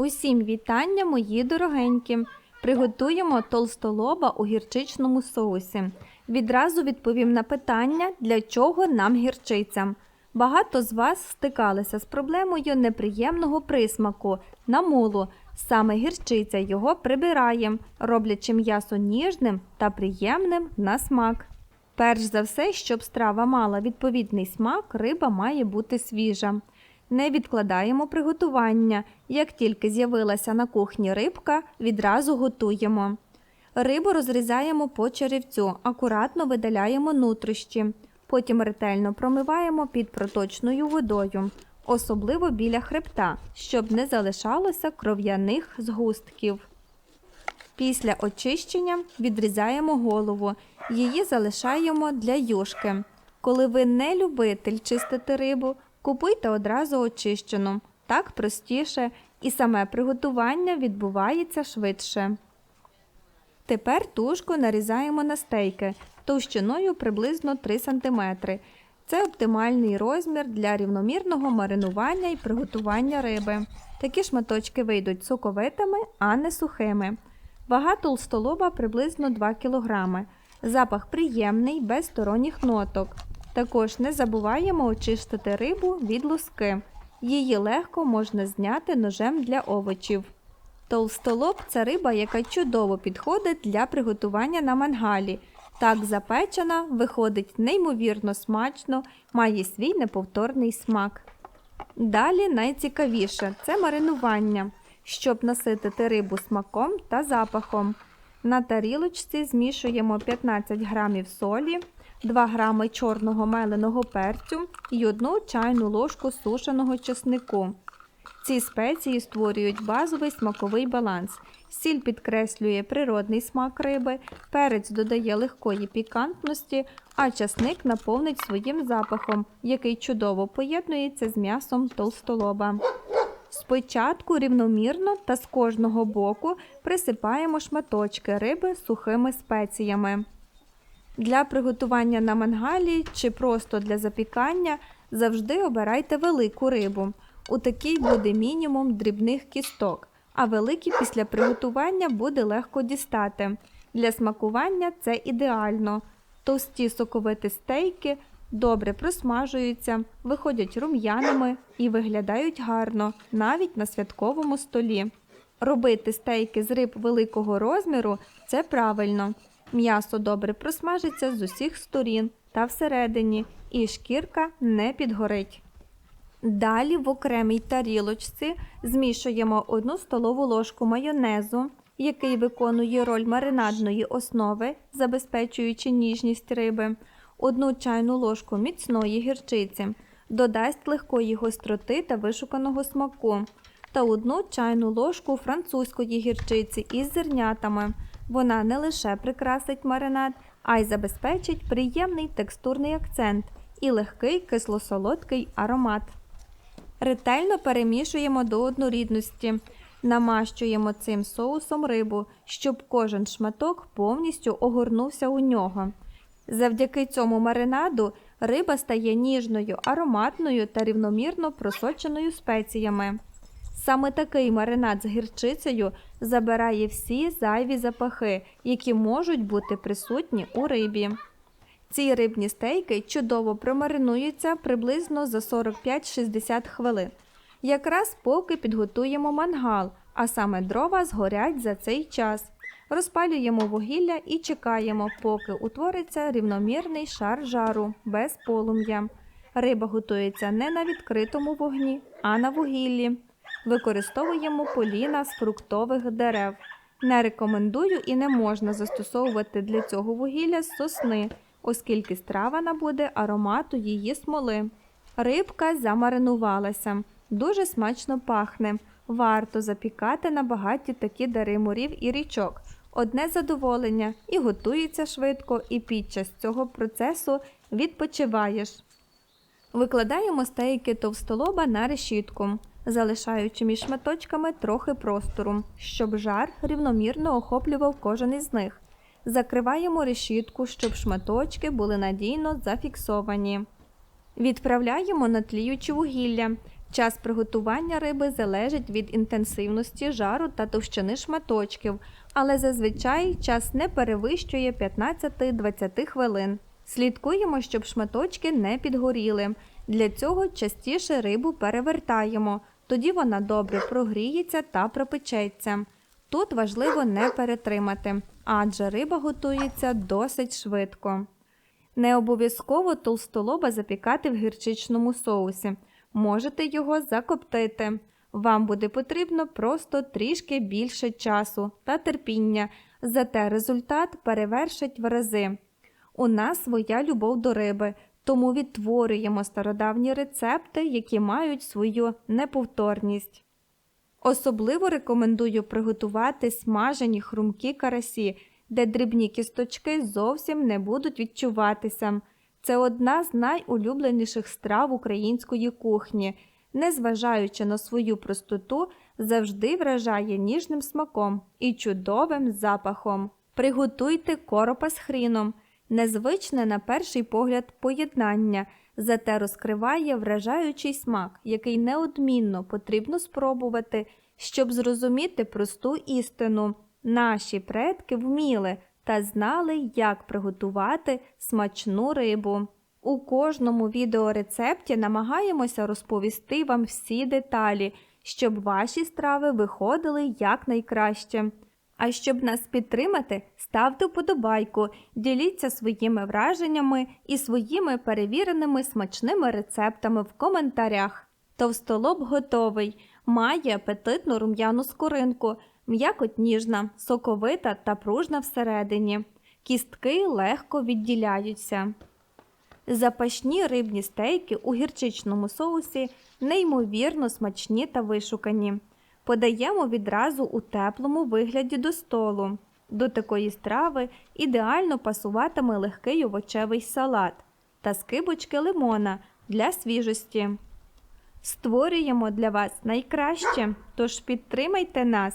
Усім вітання, мої дорогенькі. Приготуємо толстолоба у гірчичному соусі. Відразу відповім на питання, для чого нам гірчиця. Багато з вас стикалися з проблемою неприємного присмаку, намолу. Саме гірчиця його прибирає, роблячи м'ясо ніжним та приємним на смак. Перш за все, щоб страва мала відповідний смак, риба має бути свіжа. Не відкладаємо приготування. Як тільки з'явилася на кухні рибка, відразу готуємо. Рибу розрізаємо по черевцю, акуратно видаляємо нутрощі. Потім ретельно промиваємо під проточною водою, особливо біля хребта, щоб не залишалося кров'яних згустків. Після очищення відрізаємо голову, її залишаємо для юшки. Коли ви не любитель чистити рибу, купуйте одразу очищену. Так простіше і саме приготування відбувається швидше. Тепер тушку нарізаємо на стейки товщиною приблизно 3 см. Це оптимальний розмір для рівномірного маринування і приготування риби. Такі шматочки вийдуть соковитими, а не сухими. Вага толстолоба приблизно 2 кг. Запах приємний, без сторонніх ноток. Також не забуваємо очистити рибу від луски. Її легко можна зняти ножем для овочів. Толстолоб це риба, яка чудово підходить для приготування на мангалі. Так запечена, виходить неймовірно смачно, має свій неповторний смак. Далі найцікавіше це маринування, щоб наситити рибу смаком та запахом. На тарілочці змішуємо 15 грамів солі, 2 грами чорного меленого перцю і 1 чайну ложку сушеного чеснику. Ці спеції створюють базовий смаковий баланс. Сіль підкреслює природний смак риби, перець додає легкої пікантності, а часник наповнить своїм запахом, який чудово поєднується з м'ясом толстолоба. Спочатку рівномірно та з кожного боку присипаємо шматочки риби сухими спеціями. Для приготування на мангалі чи просто для запікання завжди обирайте велику рибу. У такій буде мінімум дрібних кісток, а великі після приготування буде легко дістати. Для смакування це ідеально. Товсті соковиті стейки добре просмажуються, виходять рум'яними і виглядають гарно, навіть на святковому столі. Робити стейки з риб великого розміру це правильно. М'ясо добре просмажиться з усіх сторін та всередині, і шкірка не підгорить. Далі в окремій тарілочці змішуємо 1 столову ложку майонезу, який виконує роль маринадної основи, забезпечуючи ніжність риби, 1 чайну ложку міцної гірчиці, додасть легкої гостроти та вишуканого смаку, та 1 чайну ложку французької гірчиці із зернятами. Вона не лише прикрасить маринад, а й забезпечить приємний текстурний акцент і легкий кисло-солодкий аромат. Ретельно перемішуємо до однорідності, намащуємо цим соусом рибу, щоб кожен шматок повністю огорнувся у нього. Завдяки цьому маринаду риба стає ніжною, ароматною та рівномірно просоченою спеціями. Саме такий маринад з гірчицею забирає всі зайві запахи, які можуть бути присутні у рибі. Ці рибні стейки чудово промаринуються приблизно за 45-60 хвилин. Якраз поки підготуємо мангал, а саме дрова згорять за цей час. Розпалюємо вугілля і чекаємо, поки утвориться рівномірний шар жару без полум'я. Риба готується не на відкритому вогні, а на вугіллі. Використовуємо поліна з фруктових дерев. Не рекомендую і не можна застосовувати для цього вугілля з сосни оскільки страва набуде аромату її смоли. Рибка замаринувалася, дуже смачно пахне. Варто запікати на багаті такі дари морів і річок. Одне задоволення і готується швидко, і під час цього процесу відпочиваєш. Викладаємо стейки товстолоба на решітку, залишаючи між шматочками трохи простору, щоб жар рівномірно охоплював кожен із них. Закриваємо решітку, щоб шматочки були надійно зафіксовані. Відправляємо на тліюче вугілля. Час приготування риби залежить від інтенсивності жару та товщини шматочків, але зазвичай час не перевищує 15-20 хвилин. Слідкуємо, щоб шматочки не підгоріли. Для цього частіше рибу перевертаємо, тоді вона добре прогріється та пропечеться. Тут важливо не перетримати, адже риба готується досить швидко. Не обов'язково толстолоба запікати в гірчичному соусі. Можете його закоптити. Вам буде потрібно просто трішки більше часу та терпіння, зате результат перевершить в рази. У нас своя любов до риби, тому відтворюємо стародавні рецепти, які мають свою неповторність. Особливо рекомендую приготувати смажені хрумкі карасі, де дрібні кісточки зовсім не будуть відчуватися. Це одна з найулюбленіших страв української кухні, незважаючи на свою простоту, завжди вражає ніжним смаком і чудовим запахом. Приготуйте коропа з хріном. Незвичне на перший погляд поєднання, зате розкриває вражаючий смак, який неодмінно потрібно спробувати, щоб зрозуміти просту істину. Наші предки вміли та знали, як приготувати смачну рибу. У кожному відеорецепті намагаємося розповісти вам всі деталі, щоб ваші страви виходили якнайкраще. А щоб нас підтримати, ставте вподобайку, діліться своїми враженнями і своїми перевіреними смачними рецептами в коментарях. Товстолоб готовий, має апетитну рум'яну скоринку, м'якоть ніжна, соковита та пружна всередині. Кістки легко відділяються. Запашні рибні стейки у гірчичному соусі неймовірно смачні та вишукані. Подаємо відразу у теплому вигляді до столу. До такої страви ідеально пасуватиме легкий овочевий салат та скибочки лимона для свіжості. Створюємо для вас найкраще, тож підтримайте нас